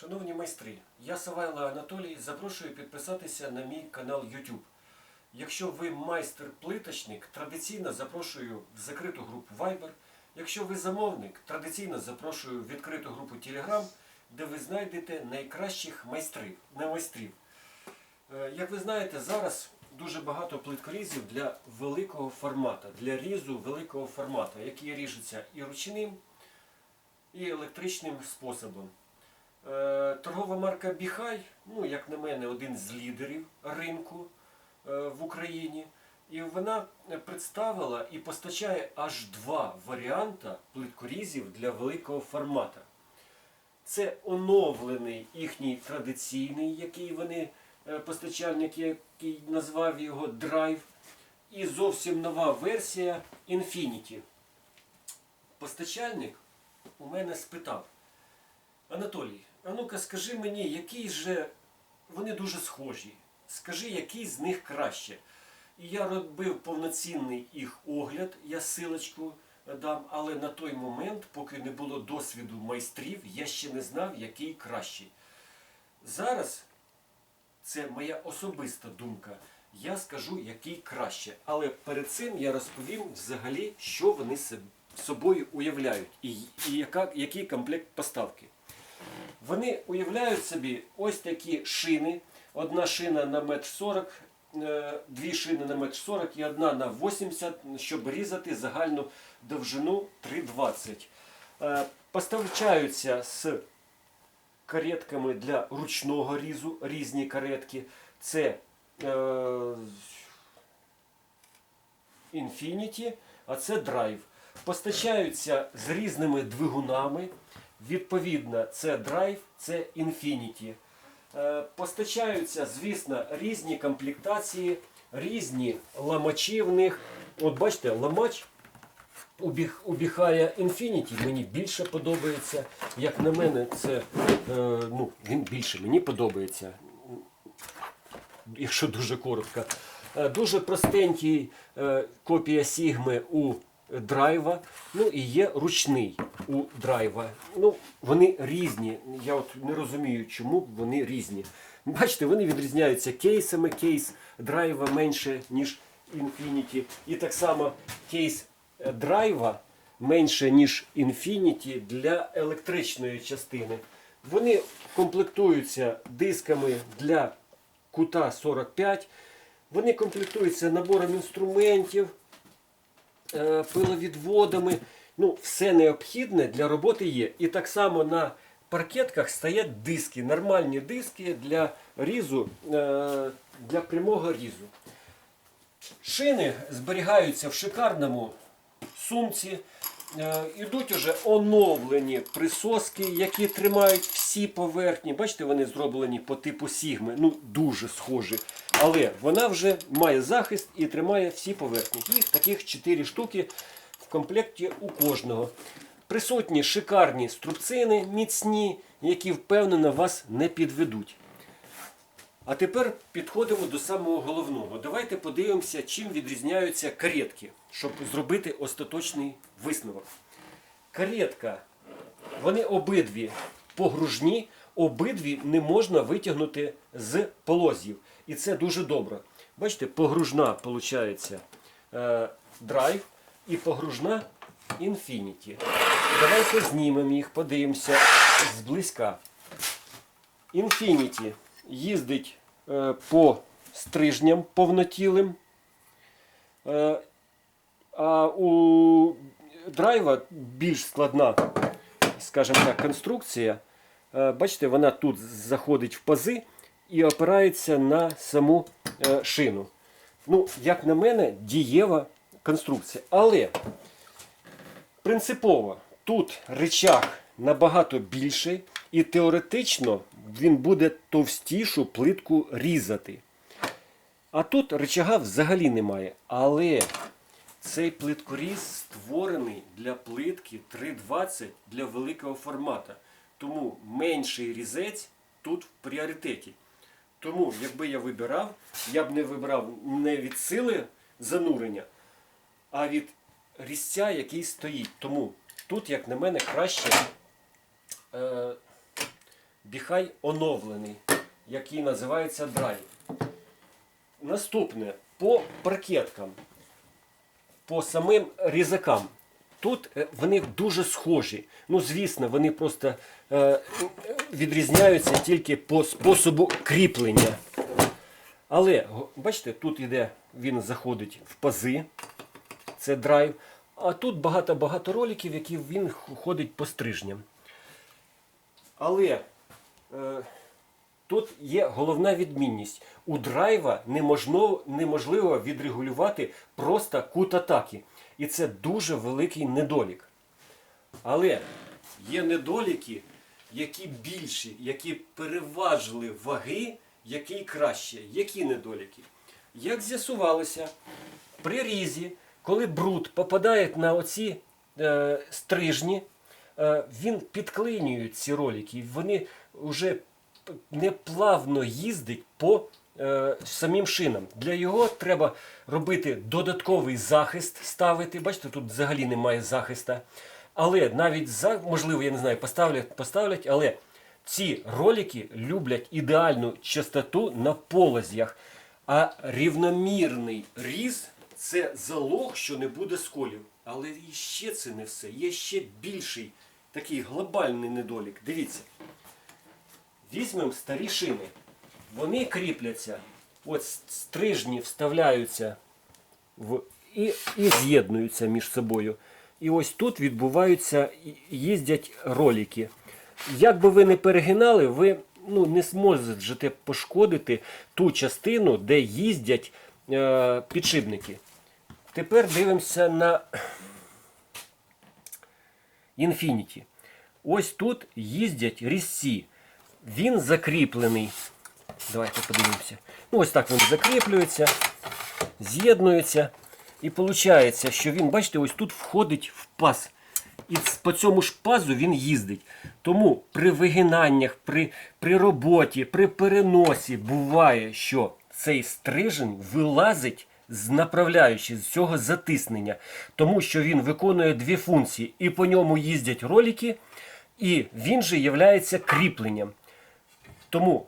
Шановні майстри, я Савайло Анатолій запрошую підписатися на мій канал YouTube. Якщо ви майстер-плиточник, традиційно запрошую в закриту групу Viber. Якщо ви замовник, традиційно запрошую в відкриту групу Telegram, де ви знайдете найкращих майстрів. Не майстрів. Е, Як ви знаєте, зараз дуже багато плиткорізів для великого формату, для різу великого формату, який ріжеться і ручним, і електричним способом. Е, Торгова марка Біхай, ну, як на мене, один з лідерів ринку е, в Україні. І вона представила і постачає аж два варіанти плиткорізів для великого формату. Це оновлений їхній традиційний, який вони е, постачальник, який назвав його Drive, і зовсім нова версія Infinity. Постачальник у мене спитав. Анатолій, а ну-ка скажи мені, який же вони дуже схожі. Скажи, який з них краще. І я робив повноцінний їх огляд, я силочку дам, але на той момент, поки не було досвіду майстрів, я ще не знав, який кращий. Зараз це моя особиста думка. Я скажу, який краще. Але перед цим я розповім взагалі, що вони соб- собою уявляють і яка, який комплект поставки. Вони уявляють собі ось такі шини. Одна шина на метр 40, е, дві шини на метр 40 і одна на 80, щоб різати загальну довжину 3,20. Е, Поставчаються з каретками для ручного різу, різні каретки. Це е, Infinity, а це Drive. Постачаються з різними двигунами. Відповідно, це Drive, це Infinity. Е, Постачаються, звісно, різні комплектації, різні ламачі в них. От бачите, ламач у Біг- у Біхая Infinity мені більше подобається. Як на мене, це е, ну, він більше мені подобається. Якщо дуже коротко. Е, Дуже простенький копія Сігми у драйва. Ну і є ручний у драйва. Ну, вони різні. Я от не розумію, чому вони різні. Бачите, вони відрізняються кейсами. Кейс драйва менше, ніж Infinity. І так само кейс е, драйва менше, ніж Infinity для електричної частини. Вони комплектуються дисками для кута 45. Вони комплектуються набором інструментів, пиловідводами. Ну, все необхідне для роботи є. І так само на паркетках стоять диски, нормальні диски для різу, е, для прямого різу. Шини зберігаються в шикарному сумці. Е, Ідуть уже оновлені присоски, які тримають всі поверхні. Бачите, вони зроблені по типу Сігми. Ну, дуже схожі. Але вона вже має захист і тримає всі поверхні. Їх таких 4 штуки в комплекті у кожного. Присутні шикарні струбцини, міцні, які впевнено вас не підведуть. А тепер підходимо до самого головного. Давайте подивимося, чим відрізняються каретки, щоб зробити остаточний висновок. Каретка, вони обидві погружні, обидві не можна витягнути з полозів. І це дуже добре. Бачите, погружна виходить е, драйв і погружна Infinity. Давайте знімемо їх, подивимося зблизька. Infinity їздить е, по стрижням повнотілим. Е, а у драйва більш складна, скажімо так, конструкція. Е, бачите, вона тут заходить в пази і опирається на саму е, шину. Ну, як на мене, дієва конструкція. Але принципово тут речах набагато більший, і теоретично він буде товстішу плитку різати. А тут речага взагалі немає. Але цей плиткоріз створений для плитки 3,20 для великого формату. Тому менший різець тут в пріоритеті. Тому, якби я вибирав, я б не вибрав не від сили занурення, а від різця, який стоїть. Тому тут, як на мене, краще е, Біхай оновлений, який називається драйв. Наступне по паркеткам, по самим різакам. Тут е, вони дуже схожі. Ну, звісно, вони просто е, відрізняються тільки по способу кріплення. Але, бачите, тут іде, він заходить в пази, це драйв. А тут багато-багато роликів, які він ходить по стрижням. Але е, тут є головна відмінність. У драйва неможливо, неможливо відрегулювати просто кут атаки. І це дуже великий недолік. Але є недоліки, які більші, які переважили ваги, які краще. Які недоліки? Як з'ясувалося, при різі, коли бруд попадає на оці е, стрижні, е, він підклинює ці ролики. Вони вже неплавно їздять по е, самим шинам. Для його треба робити додатковий захист, ставити. Бачите, тут взагалі немає захиста. Але навіть за, можливо, я не знаю, поставлять, поставлять, але ці ролики люблять ідеальну частоту на полозях. А рівномірний різ це залог, що не буде сколів. Але і ще це не все. Є ще більший такий глобальний недолік. Дивіться. Візьмемо старі шини. Вони кріпляться, от стрижні вставляються в, і, і з'єднуються між собою. І ось тут відбуваються, їздять ролики. Як би ви не перегинали, ви ну, не зможете пошкодити ту частину, де їздять е, підшипники. Тепер дивимося на Infinity. Ось тут їздять різці. Він закріплений. Давайте подивимося. Ну, ось так він закріплюється, з'єднується. І виходить, що він, бачите, ось тут входить в паз. І по цьому ж пазу він їздить. Тому при вигинаннях, при, при роботі, при переносі буває, що цей стрижень вилазить з направляючи з цього затиснення, тому що він виконує дві функції, і по ньому їздять ролики, і він же є кріпленням. Тому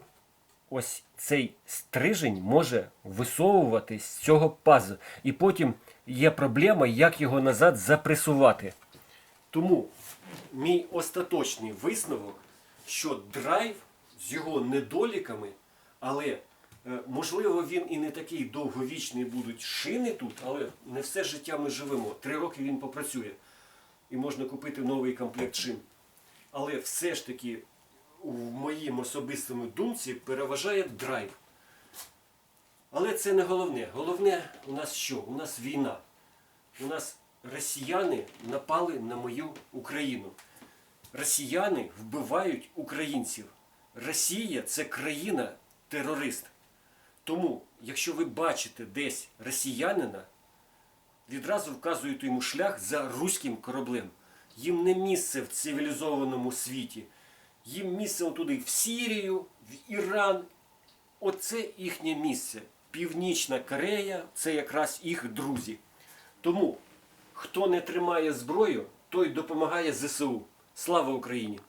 ось цей стрижень може висовувати з цього пазу. І потім є проблема, як його назад запресувати. Тому мій остаточний висновок, що драйв з його недоліками, але е, можливо він і не такий довговічний будуть шини тут, але не все життя ми живемо. Три роки він попрацює і можна купити новий комплект шин. Але все ж таки в моїм особистому думці переважає драйв. Але це не головне. Головне у нас що? У нас війна. У нас росіяни напали на мою Україну. Росіяни вбивають українців. Росія це країна-терорист. Тому, якщо ви бачите десь росіянина, відразу вказуєте йому шлях за руським кораблем. Їм не місце в цивілізованому світі. Їм місце туди в Сірію, в Іран. Оце їхнє місце. Північна Корея це якраз їх друзі. Тому, хто не тримає зброю, той допомагає ЗСУ. Слава Україні!